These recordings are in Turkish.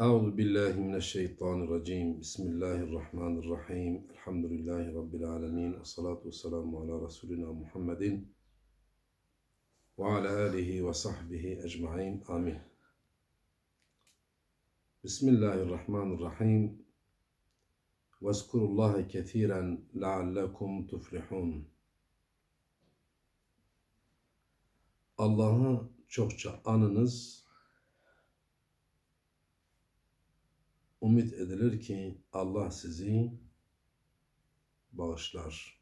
Euzu billahi mineşşeytanirracim. Bismillahirrahmanirrahim. Elhamdülillahi rabbil alamin. Ve salatu vesselamu ala resulina Muhammedin ve ala alihi ve sahbihi ecmaîn. Amin. Bismillahirrahmanirrahim. Vezkurullaha kesiren leallekum tuflihun. Allah'ı çokça anınız. Umut edilir ki Allah sizi bağışlar.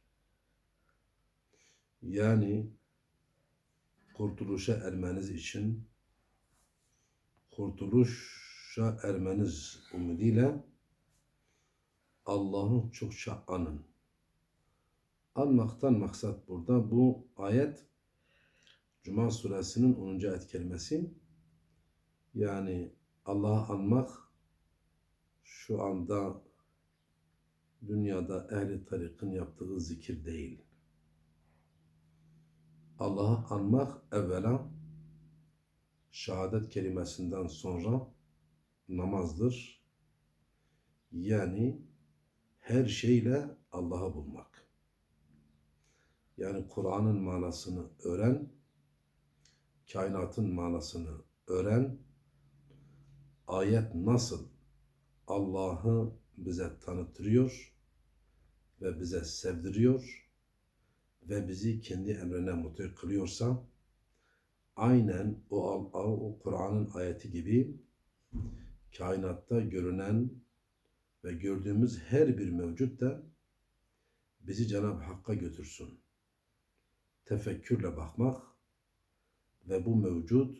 Yani kurtuluşa ermeniz için kurtuluşa ermeniz umuduyla Allah'ı çokça anın. Anmaktan maksat burada bu ayet Cuma suresinin 10. ayet kelimesi yani Allah'ı anmak şu anda dünyada ehli tarikin yaptığı zikir değil. Allah'ı anmak evvela şehadet kelimesinden sonra namazdır. Yani her şeyle Allah'ı bulmak. Yani Kur'an'ın manasını öğren, kainatın manasını öğren, ayet nasıl Allah'ı bize tanıtıyor ve bize sevdiriyor ve bizi kendi emrine muti kılıyorsa aynen o, o Kur'an'ın ayeti gibi kainatta görünen ve gördüğümüz her bir mevcut da bizi Cenab-ı Hakk'a götürsün. Tefekkürle bakmak ve bu mevcut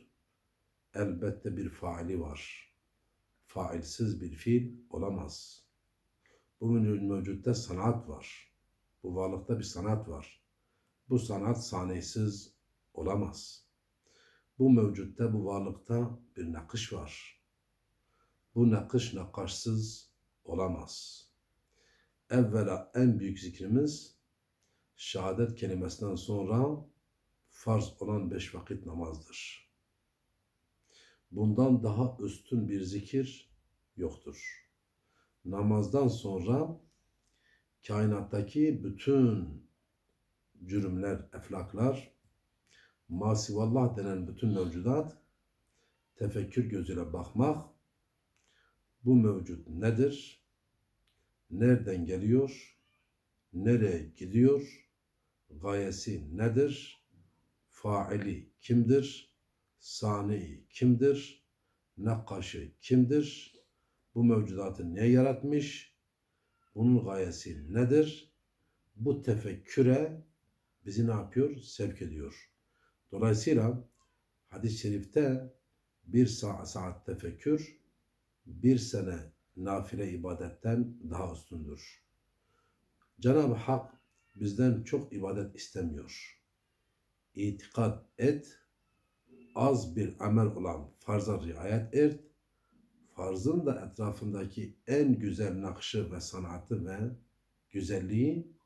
elbette bir faali var failsiz bir fiil olamaz. Bu mevcutta sanat var. Bu varlıkta bir sanat var. Bu sanat sahnesiz olamaz. Bu mevcutta, bu varlıkta bir nakış var. Bu nakış nakaşsız olamaz. Evvela en büyük zikrimiz şehadet kelimesinden sonra farz olan beş vakit namazdır. Bundan daha üstün bir zikir yoktur. Namazdan sonra kainattaki bütün cürümler, eflaklar, masivallah denen bütün mevcudat tefekkür gözüyle bakmak bu mevcut nedir? Nereden geliyor? Nereye gidiyor? Gayesi nedir? Faili kimdir? Sani kimdir? Nakkaşı kimdir? Bu mevcudatı niye yaratmış? Bunun gayesi nedir? Bu tefekküre bizi ne yapıyor? Sevk ediyor. Dolayısıyla hadis-i şerifte bir saat, saat tefekkür bir sene nafile ibadetten daha üstündür. Cenab-ı Hak bizden çok ibadet istemiyor. İtikad et, az bir amel olan farza riayet et, farzın da etrafındaki en güzel nakşı ve sanatı ve güzelliği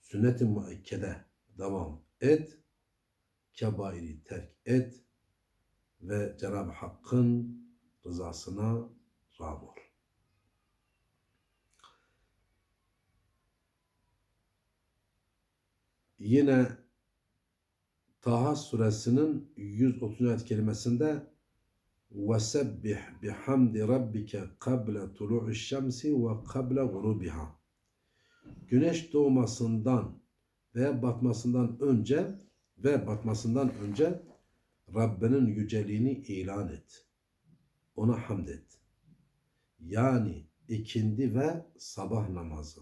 sünnet-i muakkede devam et, kebairi terk et ve Cenab-ı Hakk'ın rızasına rağm ol. Yine Taha suresinin 130. ayet kelimesinde وَسَبِّحْ بِحَمْدِ رَبِّكَ قَبْلَ طُلُوعِ الشَّمْسِ وَقَبْلَ غُرُوبِهَا Güneş doğmasından ve batmasından önce ve batmasından önce Rabbinin yüceliğini ilan et. Ona hamd et. Yani ikindi ve sabah namazı.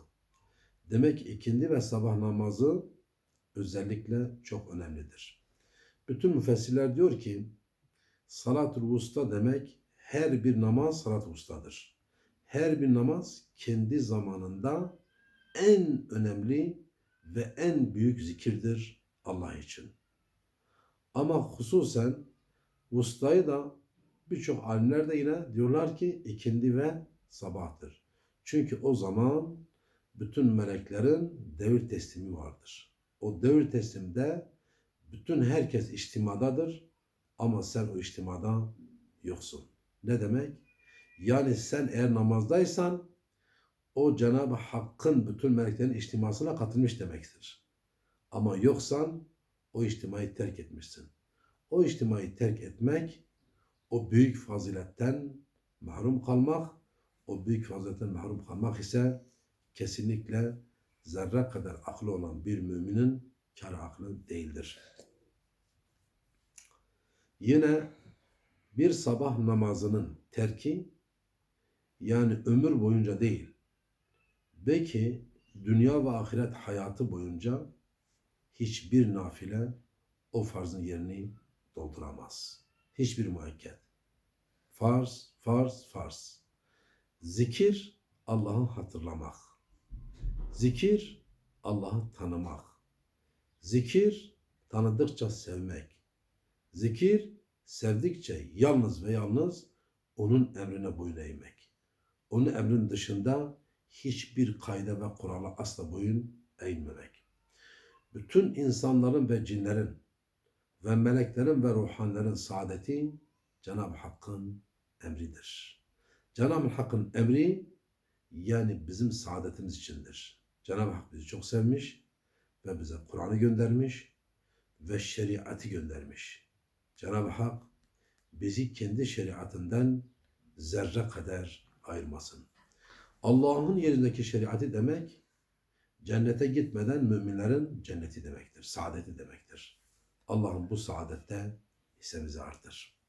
Demek ikindi ve sabah namazı özellikle çok önemlidir. Bütün müfessirler diyor ki Salatul Vusta demek her bir namaz salat ustadır. Her bir namaz kendi zamanında en önemli ve en büyük zikirdir Allah için. Ama hususen ustayı da birçok alimler de yine diyorlar ki ikindi ve sabahtır. Çünkü o zaman bütün meleklerin devir teslimi vardır. O devir teslimde bütün herkes içtimadadır ama sen o içtimada yoksun. Ne demek? Yani sen eğer namazdaysan o Cenab-ı Hakk'ın bütün meleklerin içtimasına katılmış demektir. Ama yoksan o içtimayı terk etmişsin. O içtimayı terk etmek o büyük faziletten mahrum kalmak, o büyük faziletten mahrum kalmak ise kesinlikle zerre kadar aklı olan bir müminin kar aklı değildir. Yine bir sabah namazının terki yani ömür boyunca değil, belki dünya ve ahiret hayatı boyunca hiçbir nafile o farzın yerini dolduramaz. Hiçbir müekket. Farz, farz, farz. Zikir Allah'ı hatırlamak. Zikir Allah'ı tanımak. Zikir tanıdıkça sevmek. Zikir sevdikçe yalnız ve yalnız onun emrine boyun eğmek. Onun emrin dışında hiçbir kayda ve kurala asla boyun eğmemek. Bütün insanların ve cinlerin ve meleklerin ve ruhanların saadeti Cenab-ı Hakk'ın emridir. Cenab-ı Hakk'ın emri yani bizim saadetimiz içindir. Cenab-ı Hak bizi çok sevmiş ve bize Kur'an'ı göndermiş ve şeriatı göndermiş. Cenab-ı Hak bizi kendi şeriatından zerre kadar ayırmasın. Allah'ın yerindeki şeriatı demek cennete gitmeden müminlerin cenneti demektir, saadeti demektir. Allah'ın bu saadette hissemizi artır.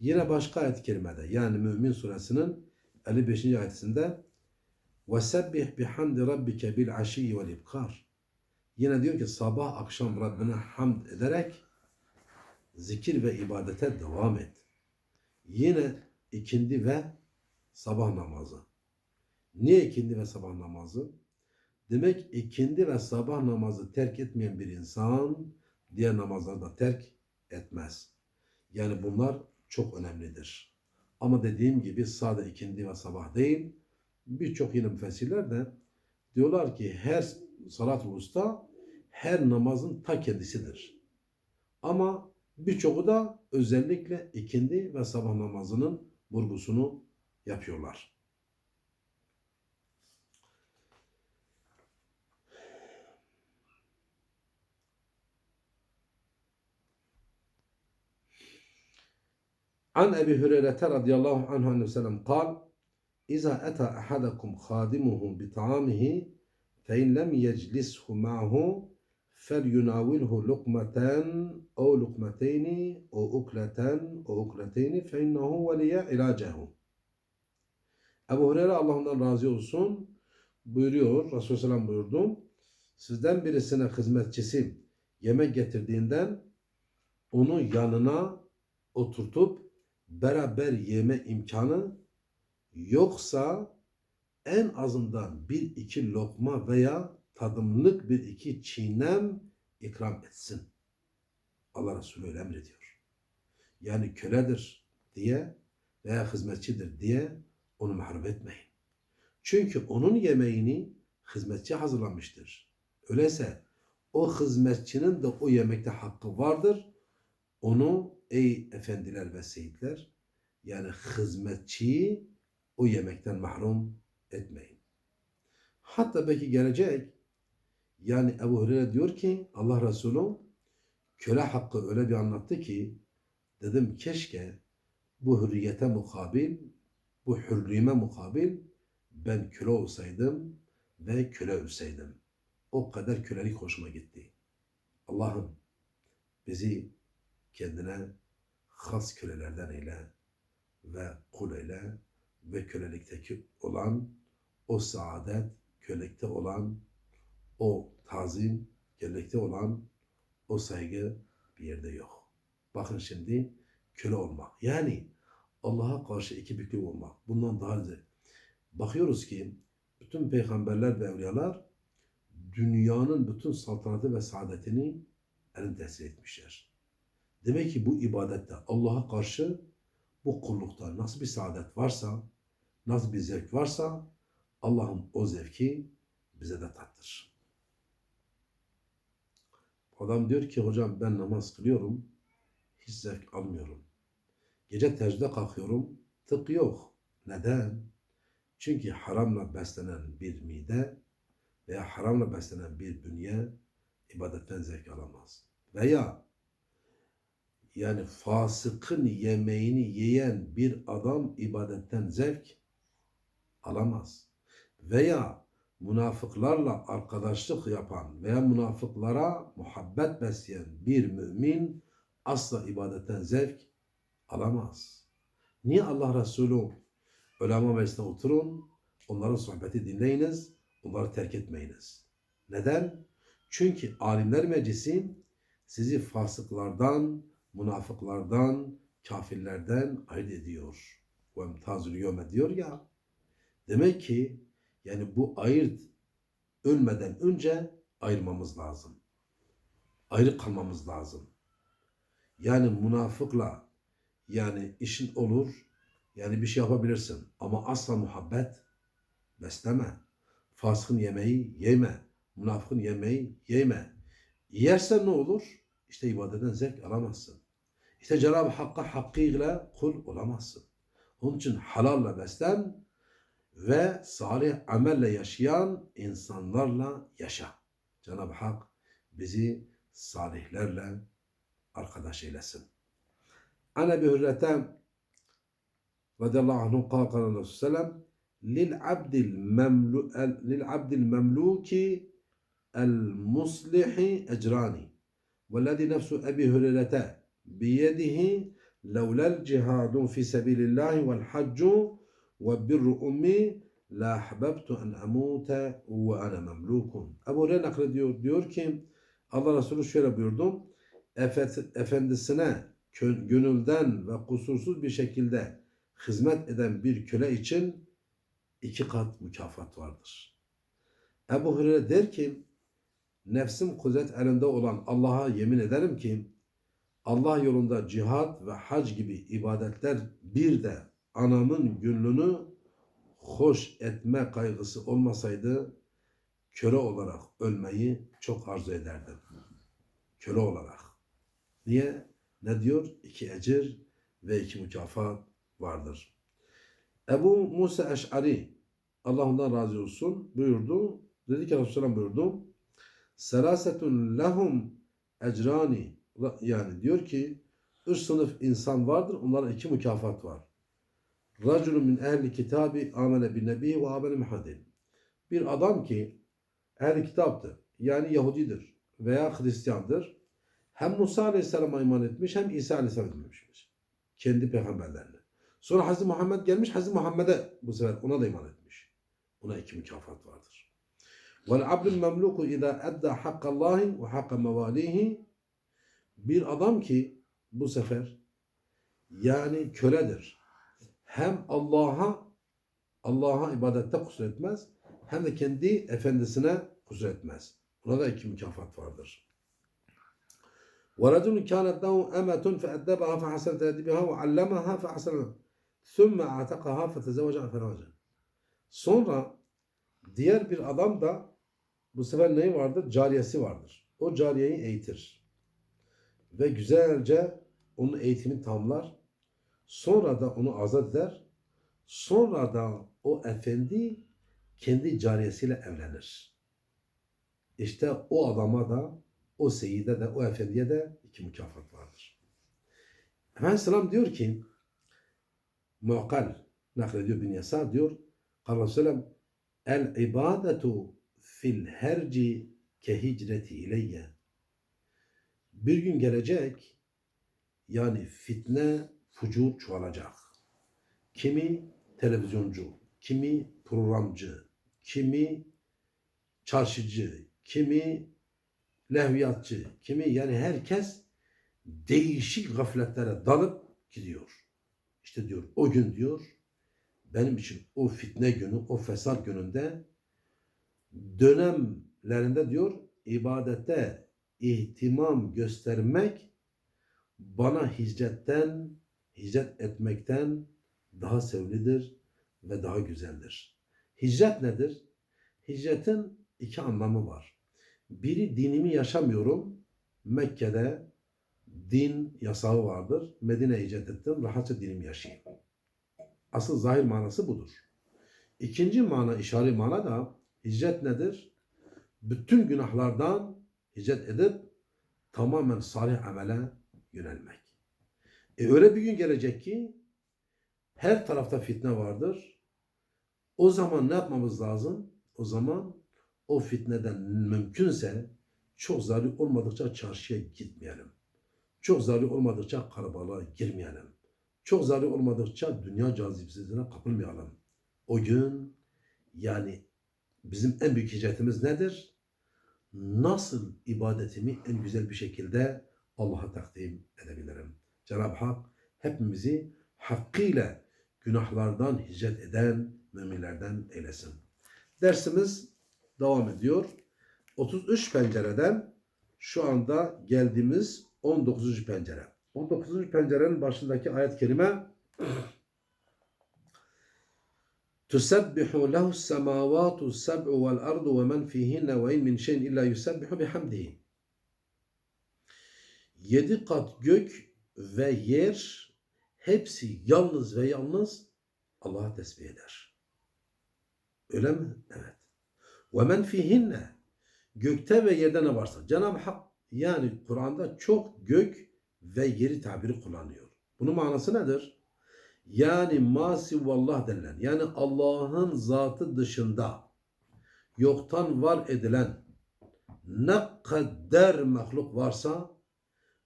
Yine başka ayet-i kerimede yani Mümin suresinin 55. ayetinde وَسَبِّحْ بِحَمْدِ رَبِّكَ بِالْعَشِيِّ وَالْاِبْكَارِ Yine diyor ki sabah akşam Rabbine hamd ederek zikir ve ibadete devam et. Yine ikindi ve sabah namazı. Niye ikindi ve sabah namazı? Demek ikindi ve sabah namazı terk etmeyen bir insan diğer namazları da terk etmez. Yani bunlar çok önemlidir. Ama dediğim gibi sadece ikindi ve sabah değil, birçok yine müfessirler de diyorlar ki her salat usta her namazın ta kendisidir. Ama Birçoğu da özellikle ikindi ve sabah namazının vurgusunu yapıyorlar. An Ebi Hüreyre'te radıyallahu anh aleyhi ve sellem kal İza eta ahadakum khadimuhu bi ta'amihi fe in lem yeclishu ma'hu فليناوله لقمة أو لقمتين أو أكلة أو أكلتين فإنه ولي علاجه Ebu Hureyre Allah ondan razı olsun buyuruyor. Resulullah Selam buyurdu. Sizden birisine hizmetçisi yemek getirdiğinden onu yanına oturtup beraber yeme imkanı yoksa en azından bir iki lokma veya tadımlık bir iki çiğnem ikram etsin. Allah Resulü öyle emrediyor. Yani köledir diye veya hizmetçidir diye onu mahrum etmeyin. Çünkü onun yemeğini hizmetçi hazırlamıştır. Öyleyse o hizmetçinin de o yemekte hakkı vardır. Onu ey efendiler ve seyitler yani hizmetçiyi o yemekten mahrum etmeyin. Hatta belki gelecek yani Ebu Hureyre diyor ki Allah Resulü köle hakkı öyle bir anlattı ki dedim keşke bu hürriyete mukabil bu hürriyeme mukabil ben köle olsaydım ve köle ölseydim. O kadar kölelik hoşuma gitti. Allah'ım bizi kendine has kölelerden eyle ve kul eyle ve kölelikteki olan o saadet, kölelikte olan o tazim, kölelikte olan o saygı bir yerde yok. Bakın şimdi köle olmak. Yani Allah'a karşı iki büklüm olmak. Bundan daha önce bakıyoruz ki bütün peygamberler ve evliyalar dünyanın bütün saltanatı ve saadetini elin tesir etmişler. Demek ki bu ibadette Allah'a karşı bu kullukta nasıl bir saadet varsa, nasıl bir zevk varsa Allah'ın o zevki bize de tattır. Adam diyor ki hocam ben namaz kılıyorum, hiç zevk almıyorum. Gece tecrüde kalkıyorum, tık yok. Neden? Çünkü haramla beslenen bir mide veya haramla beslenen bir bünye ibadetten zevk alamaz. Veya yani fasıkın yemeğini yiyen bir adam ibadetten zevk alamaz. Veya münafıklarla arkadaşlık yapan veya münafıklara muhabbet besleyen bir mümin asla ibadetten zevk alamaz. Niye Allah Resulü ulema meclisine oturun, onların sohbeti dinleyiniz, onları terk etmeyiniz. Neden? Çünkü alimler meclisi sizi fasıklardan, münafıklardan, kafirlerden ayırt ediyor. Ve emtazül yevme diyor ya. Demek ki yani bu ayırt ölmeden önce ayırmamız lazım. Ayrı kalmamız lazım. Yani münafıkla yani işin olur, yani bir şey yapabilirsin ama asla muhabbet besleme. Fasıkın yemeği yeme. Münafıkın yemeği yeme. Yersen ne olur? İşte ibadetten zevk alamazsın. İşte Cenab-ı Hakk'a hakkıyla kul olamazsın. Onun için halalla beslen ve salih amelle yaşayan insanlarla yaşa. Cenab-ı Hak bizi salihlerle arkadaş eylesin. Ana bi Hürrete radıyallahu anh'un kâl kâl aleyhi sellem lil abdil memlu lil abdil memluki el muslihi ecrani vellezî nefsu Ebi Hürrete biyedihi levlel cihadun fi sebilillahi vel haccu ve birru ummi la ahbabtu en amuta ve ana memlukun. Ebu Hureyre. Diyor ki Allah Resulü şöyle buyurdu. Efendisine gönülden ve kusursuz bir şekilde hizmet eden bir köle için iki kat mükafat vardır. Ebu Hureyre der ki nefsim kudret elinde olan Allah'a yemin ederim ki Allah yolunda cihad ve hac gibi ibadetler bir de anamın gönlünü hoş etme kaygısı olmasaydı köle olarak ölmeyi çok arzu ederdim. Köle olarak. Niye? Ne diyor? İki ecir ve iki mükafat vardır. Ebu Musa Eş'ari Allah ondan razı olsun buyurdu. Dedi ki Resulullah buyurdu. Selasetun lehum ecrani yani diyor ki üç sınıf insan vardır. Onlara iki mükafat var. Raculun min ehli kitabi amene bin nebi ve amene Muhammedin. Bir adam ki ehli kitaptır. Yani Yahudidir veya Hristiyandır. Hem Musa Aleyhisselam'a iman etmiş hem İsa Aleyhisselam'a iman etmiş. Kendi peygamberlerine. Sonra Hazreti Muhammed gelmiş. Hazreti Muhammed'e bu sefer ona da iman etmiş. Buna iki mükafat vardır. Vel abdul memluku idâ edda hakkallahi ve hakka mevalihi bir adam ki bu sefer yani köledir Hem Allah'a Allah'a ibadette kusur etmez hem de kendi efendisine kusur etmez. Buna da iki mükafat vardır. ورجل كانت له أمة فأدبها فحسن تأديبها وعلمها فحسن ثم اعتقها فتزوج فراجا. Sonra diğer bir adam da bu sefer neyi vardır? Cariyesi vardır. O cariyeyi eğitir. Ve güzelce onun eğitimini tamamlar. Sonra da onu azat eder. Sonra da o efendi kendi cariyesiyle evlenir. İşte o adama da o seyide de o efendiye de iki mükafat vardır. Efendimiz Selam diyor ki Mu'kal naklediyor bin Yasa diyor Kalla Selam El ibadetu fil herci ke hicreti ileyye Bir gün gelecek yani fitne fucur çoğalacak. Kimi televizyoncu, kimi programcı, kimi çarşıcı, kimi lehviyatçı, kimi yani herkes değişik gafletlere dalıp gidiyor. İşte diyor o gün diyor benim için o fitne günü, o fesat gününde dönemlerinde diyor ibadete ihtimam göstermek bana hicretten, hicret etmekten daha sevlidir ve daha güzeldir. Hicret nedir? Hicretin iki anlamı var. Biri dinimi yaşamıyorum. Mekke'de din yasağı vardır. Medine'ye hicret ettim. Rahatça dinimi yaşayayım. Asıl zahir manası budur. İkinci mana, işari mana da hicret nedir? Bütün günahlardan hicret edip tamamen salih amele yönelmek. E öyle bir gün gelecek ki her tarafta fitne vardır. O zaman ne yapmamız lazım? O zaman o fitneden mümkünse çok zaruri olmadıkça çarşıya gitmeyelim. Çok zaruri olmadıkça karabalığa girmeyelim. Çok zaruri olmadıkça dünya cazibesine kapılmayalım. O gün yani bizim en büyük hicretimiz nedir? Nasıl ibadetimi en güzel bir şekilde Allah'a takdim edebilirim? Cenab-ı Hak hepimizi hakkıyla günahlardan hicret eden müminlerden eylesin. Dersimiz devam ediyor. 33 pencereden şu anda geldiğimiz 19. pencere. 19. pencerenin başındaki ayet-i kerime Tusabbihu lehu semavatu seb'u vel ardu ve men fihinne ve in min şeyin illa yusabbihu bihamdihi. Yedi kat gök ve yer hepsi yalnız ve yalnız Allah'a tesbih eder. Öyle mi? Evet. Ve men fihinne gökte ve yerde ne varsa. Cenab-ı Hak yani Kur'an'da çok gök ve yeri tabiri kullanıyor. Bunun manası nedir? Yani masivallah denilen yani Allah'ın zatı dışında yoktan var edilen ne kadar mahluk varsa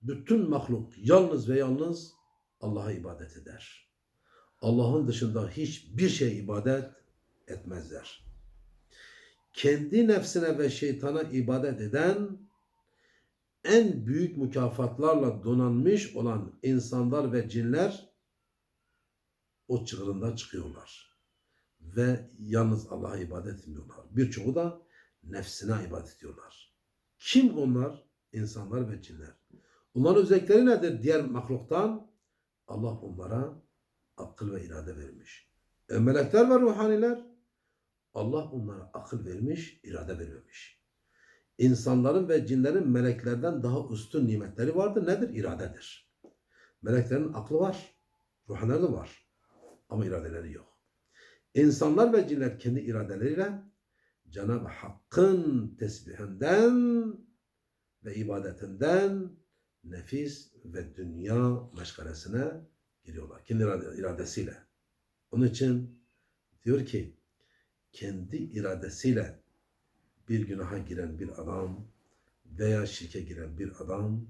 bütün mahluk yalnız ve yalnız Allah'a ibadet eder. Allah'ın dışında hiçbir şey ibadet etmezler. Kendi nefsine ve şeytana ibadet eden en büyük mükafatlarla donanmış olan insanlar ve cinler o çığırından çıkıyorlar. Ve yalnız Allah'a ibadet etmiyorlar. Birçoğu da nefsine ibadet ediyorlar. Kim onlar? İnsanlar ve cinler. Onların özellikleri nedir? Diğer mahluktan Allah onlara akıl ve irade vermiş. E melekler ve ruhaniler Allah onlara akıl vermiş, irade vermemiş. İnsanların ve cinlerin meleklerden daha üstün nimetleri vardır. Nedir? İradedir. Meleklerin aklı var. Ruhaniler de var. Ama iradeleri yok. İnsanlar ve cinler kendi iradeleriyle Cenab-ı Hakk'ın tesbihinden ve ibadetinden nefis ve dünya meşgalesine giriyorlar. Kendi irade- iradesiyle. Onun için diyor ki kendi iradesiyle bir günaha giren bir adam veya şirke giren bir adam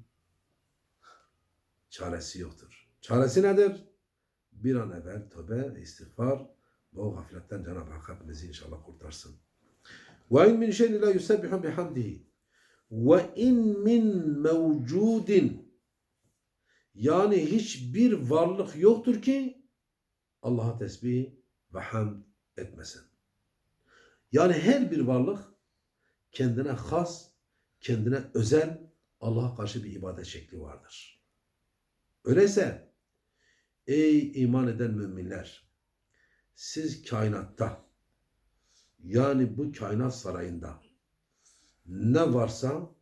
çaresi yoktur. Çaresi nedir? Bir an evvel tövbe istiğfar ve o gafletten Cenab-ı Hak hepimizi inşallah kurtarsın. İn min şeyin la yusebbihu bihamdihi ve in min mevcudin yani hiçbir varlık yoktur ki Allah'a tesbih ve hamd etmesin. Yani her bir varlık kendine has, kendine özel Allah'a karşı bir ibadet şekli vardır. Öyleyse ey iman eden müminler siz kainatta yani bu kainat sarayında ne varsa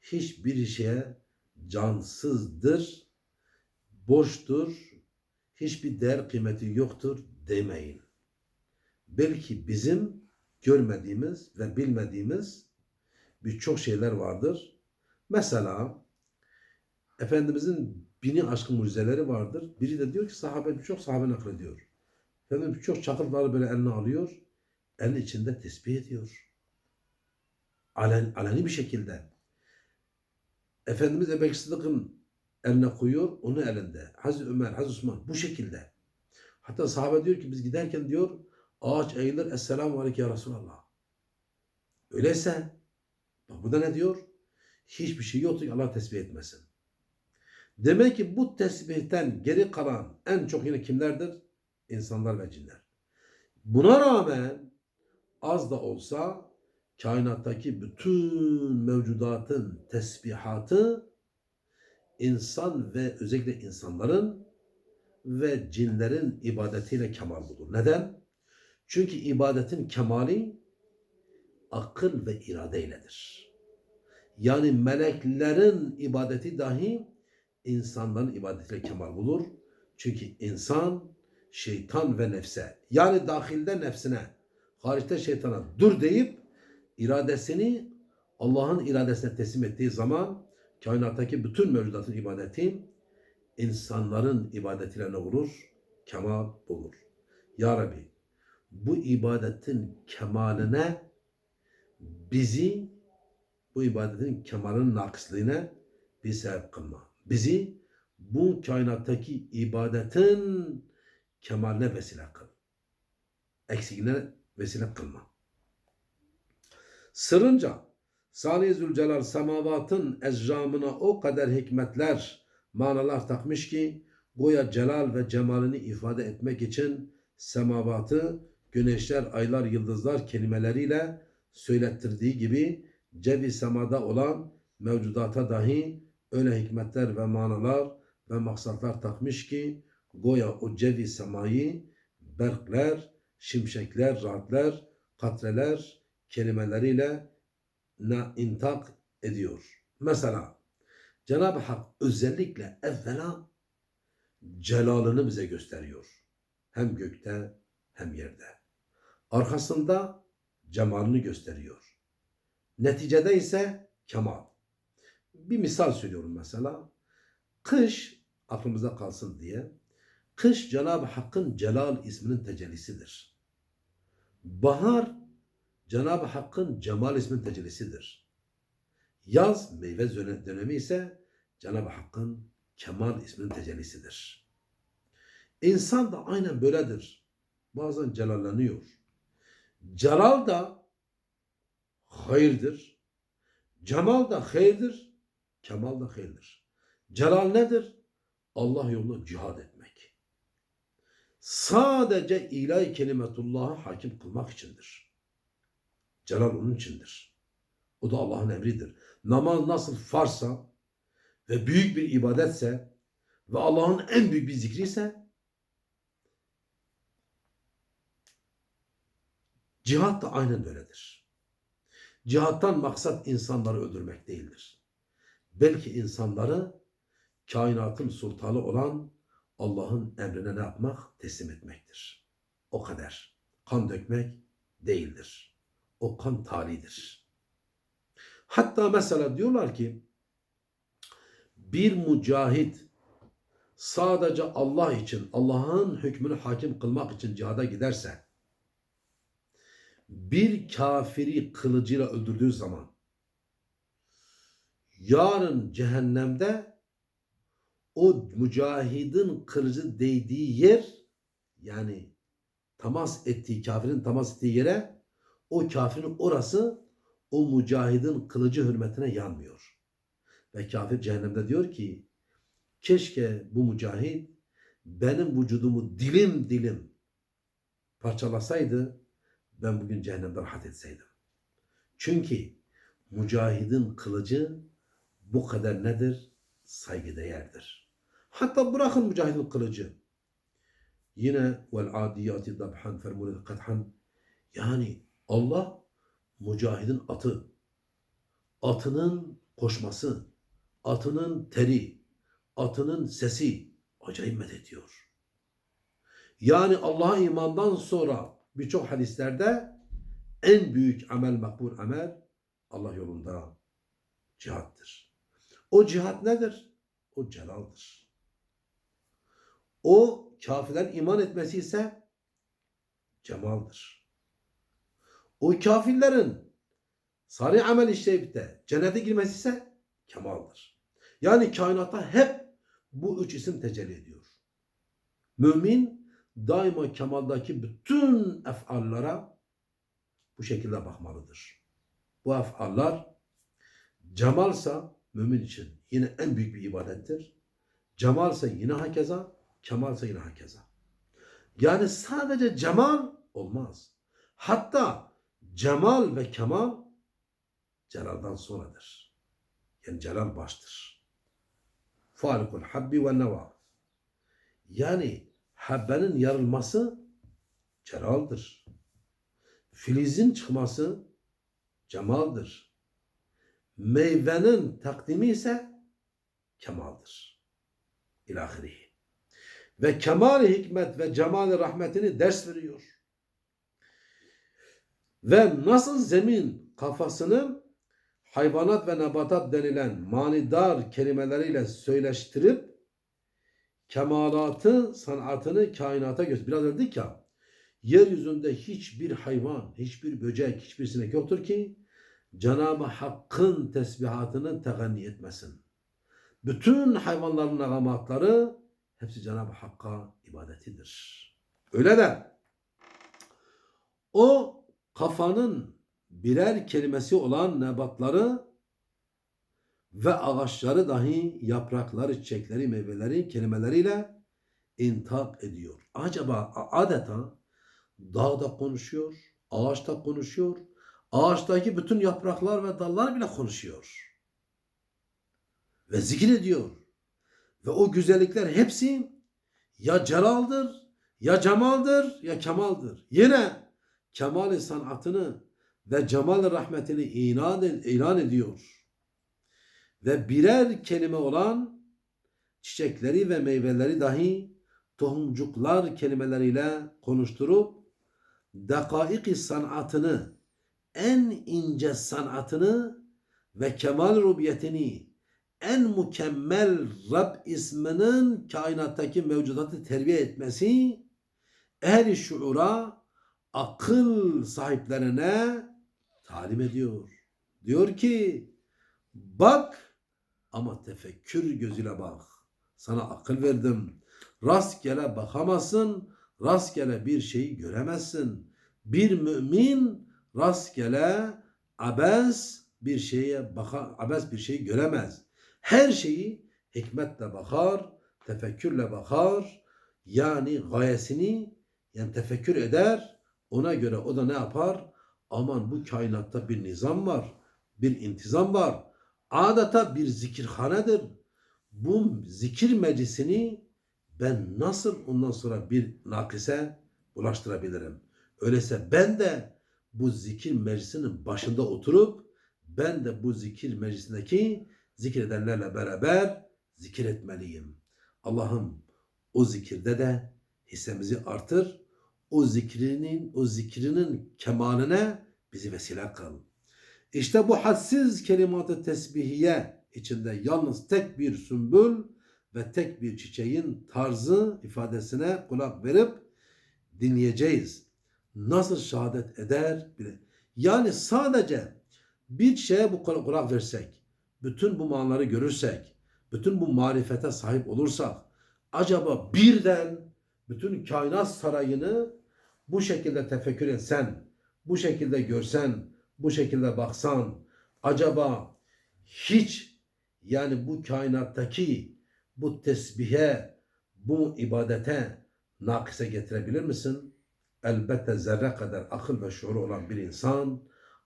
hiçbir şeye cansızdır, boştur, hiçbir değer kıymeti yoktur demeyin. Belki bizim görmediğimiz ve bilmediğimiz birçok şeyler vardır. Mesela Efendimizin bini aşkın mucizeleri vardır. Biri de diyor ki sahabe birçok sahabe naklediyor. Efendimiz birçok çakılları böyle eline alıyor. Elin içinde tesbih ediyor. Alen, aleni bir şekilde. Efendimiz Ebu Bekir Sıddık'ın eline koyuyor, onu elinde. Hazreti Ömer, Hazreti Osman bu şekilde. Hatta sahabe diyor ki biz giderken diyor ağaç eğilir Esselamu Aleyke ya Resulallah. Öyleyse bak burada ne diyor? Hiçbir şey yoktur ki Allah tesbih etmesin. Demek ki bu tesbihten geri kalan en çok yine kimlerdir? İnsanlar ve cinler. Buna rağmen az da olsa kainattaki bütün mevcudatın tesbihatı insan ve özellikle insanların ve cinlerin ibadetiyle kemal bulur. Neden? Çünkü ibadetin kemali akıl ve iradeyledir. Yani meleklerin ibadeti dahi insanların ibadetiyle kemal bulur. Çünkü insan şeytan ve nefse yani dahilde nefsine hariçte şeytana dur deyip iradesini Allah'ın iradesine teslim ettiği zaman kainattaki bütün mevcudatın ibadeti insanların ibadetiyle ne olur? Kemal bulur. Ya Rabbi bu ibadetin kemaline bizi bu ibadetin kemalinin nakıslığına bir sebep kılma. Bizi bu kainattaki ibadetin kemaline vesile kıl. Eksikliğine vesile kılma. Sırrınca Sani Zülcelal semavatın ecramına o kadar hikmetler, manalar takmış ki goya celal ve cemalini ifade etmek için semavatı güneşler, aylar, yıldızlar kelimeleriyle söylettirdiği gibi cevi semada olan mevcudata dahi öyle hikmetler ve manalar ve maksatlar takmış ki goya o cevi semayı berkler, şimşekler, rahatlar, katreler kelimeleriyle na intak ediyor. Mesela Cenab-ı Hak özellikle evvela celalını bize gösteriyor. Hem gökte hem yerde. Arkasında cemalini gösteriyor. Neticede ise kemal. Bir misal söylüyorum mesela. Kış aklımızda kalsın diye. Kış Cenab-ı Hakk'ın Celal isminin tecellisidir. Bahar Cenab-ı Hakk'ın Cemal isminin tecellisidir. Yaz meyve döne- dönemi ise Cenab-ı Hakk'ın Kemal isminin tecellisidir. İnsan da aynen böyledir. Bazen celallanıyor. Celal da hayırdır. Cemal da hayırdır. Kemal da hayırdır. Celal nedir? Allah yolunda cihad etmek. Sadece ilahi kelimetullah'a hakim kılmak içindir. Celal onun içindir. O da Allah'ın emridir. Namaz nasıl farsa ve büyük bir ibadetse ve Allah'ın en büyük bir zikri ise cihat da aynen böyledir. Cihattan maksat insanları öldürmek değildir. Belki insanları kainatın sultanı olan Allah'ın emrine ne yapmak? Teslim etmektir. O kadar. Kan dökmek değildir. O kan talidir. Hatta mesela diyorlar ki bir mücahit sadece Allah için, Allah'ın hükmünü hakim kılmak için cihada giderse bir kafiri kılıcıyla öldürdüğü zaman yarın cehennemde o mücahidin kılıcı değdiği yer yani temas ettiği kafirin temas ettiği yere o kafirin orası o mücahidin kılıcı hürmetine yanmıyor. Ve kafir cehennemde diyor ki keşke bu mücahit benim vücudumu dilim dilim parçalasaydı ben bugün cehennemde rahat etseydim. Çünkü mücahidin kılıcı bu kadar nedir? Saygıdeğerdir. Hatta bırakın mücahidin kılıcı. Yine vel adiyati dabhan fermule kathan. Yani Allah mücahidin atı, atının koşması, atının teri, atının sesi acayip medediyor. Yani Allah'a imandan sonra birçok hadislerde en büyük amel makbul amel Allah yolunda cihattır. O cihat nedir? O celaldir. O kafirlerin iman etmesi ise cemaldir. O kafirlerin salih amel işleyip de cennete girmesi ise kemaldir. Yani kainatta hep bu üç isim tecelli ediyor. Mümin daima kemaldaki bütün efallara bu şekilde bakmalıdır. Bu efallar cemalsa mümin için yine en büyük bir ibadettir. Cemalsa yine hakeza, kemalsa yine hakeza. Yani sadece cemal olmaz. Hatta cemal ve kemal celaldan sonradır. Yani celal baştır. Falikul habbi ve neva. Yani habbenin yarılması celaldir. Filizin çıkması cemaldir. Meyvenin takdimi ise kemaldir. İlahiri. ve kemal hikmet ve cemal rahmetini ders veriyor. Ve nasıl zemin kafasını hayvanat ve nebatat denilen manidar kelimeleriyle söyleştirip kemalatı, sanatını kainata göster. Biraz dedik ya, yeryüzünde hiçbir hayvan, hiçbir böcek, hiçbir sinek yoktur ki Cenab-ı Hakk'ın tesbihatını teganni etmesin. Bütün hayvanların nagamatları hepsi Cenab-ı Hakk'a ibadetidir. Öyle de o kafanın birer kelimesi olan nebatları ve ağaçları dahi yaprakları, çiçekleri, meyveleri kelimeleriyle intak ediyor. Acaba adeta dağda konuşuyor, ağaçta konuşuyor, ağaçtaki bütün yapraklar ve dallar bile konuşuyor. Ve zikir ediyor. Ve o güzellikler hepsi ya celaldir, ya cemaldir, ya kemaldir. Yine kemal sanatını ve cemal rahmetini ilan, ilan ediyor. Ve birer kelime olan çiçekleri ve meyveleri dahi tohumcuklar kelimeleriyle konuşturup dakaik sanatını, en ince sanatını ve kemal rubiyetini en mükemmel Rab isminin kainattaki mevcudatı terbiye etmesi ehli şuura akıl sahiplerine talim ediyor. Diyor ki bak ama tefekkür gözüyle bak. Sana akıl verdim. Rastgele bakamazsın. Rastgele bir şeyi göremezsin. Bir mümin rastgele abes bir şeye bakar, abes bir şeyi göremez. Her şeyi hikmetle bakar, tefekkürle bakar. Yani gayesini yani tefekkür eder. Ona göre o da ne yapar? Aman bu kainatta bir nizam var, bir intizam var. Adeta bir zikirhanedir. Bu zikir meclisini ben nasıl ondan sonra bir nakise ulaştırabilirim? Öyleyse ben de bu zikir meclisinin başında oturup ben de bu zikir meclisindeki zikredenlerle beraber zikir etmeliyim. Allah'ım o zikirde de hissemizi artır. O zikrinin, o zikrinin kemaline bizi vesile kıl. İşte bu hadsiz kelimat-ı tesbihiye içinde yalnız tek bir sümbül ve tek bir çiçeğin tarzı ifadesine kulak verip dinleyeceğiz. Nasıl şehadet eder bile. Yani sadece bir şeye bu kulak versek, bütün bu manaları görürsek, bütün bu marifete sahip olursak, acaba birden bütün kainat sarayını bu şekilde tefekkür etsen, bu şekilde görsen, bu şekilde baksan, acaba hiç yani bu kainattaki bu tesbihe, bu ibadete nakise getirebilir misin? Elbette zerre kadar akıl ve şuuru olan bir insan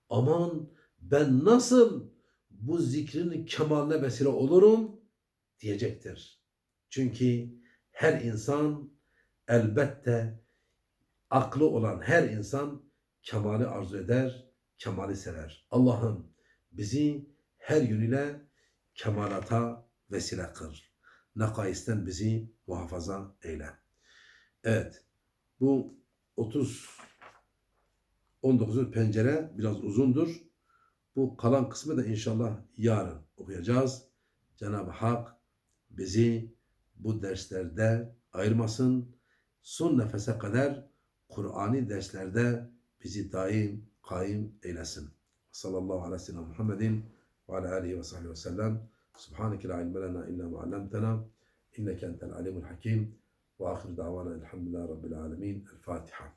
aman ben nasıl bu zikrin kemaline vesile olurum diyecektir. Çünkü her insan elbette aklı olan her insan kemali arzu eder, kemali sever. Allah'ım bizi her yönüyle kemalata vesile kıl. Nakaisten bizi muhafaza eyle. Evet. Bu 30 19. pencere biraz uzundur. Bu kalan kısmı da inşallah yarın okuyacağız. Cenab-ı Hak bizi bu derslerde ayırmasın. Son nefese kadar Kur'an'i derslerde bizi daim kaim eylesin. Sallallahu aleyhi ve sellem Muhammedin ve ala alihi ve sahbihi ve sellem. Subhaneke la ilme lena illa ma allamtena. İnneke entel alimul hakim. Ve ahir davana elhamdülillahi rabbil alemin. El Fatiha.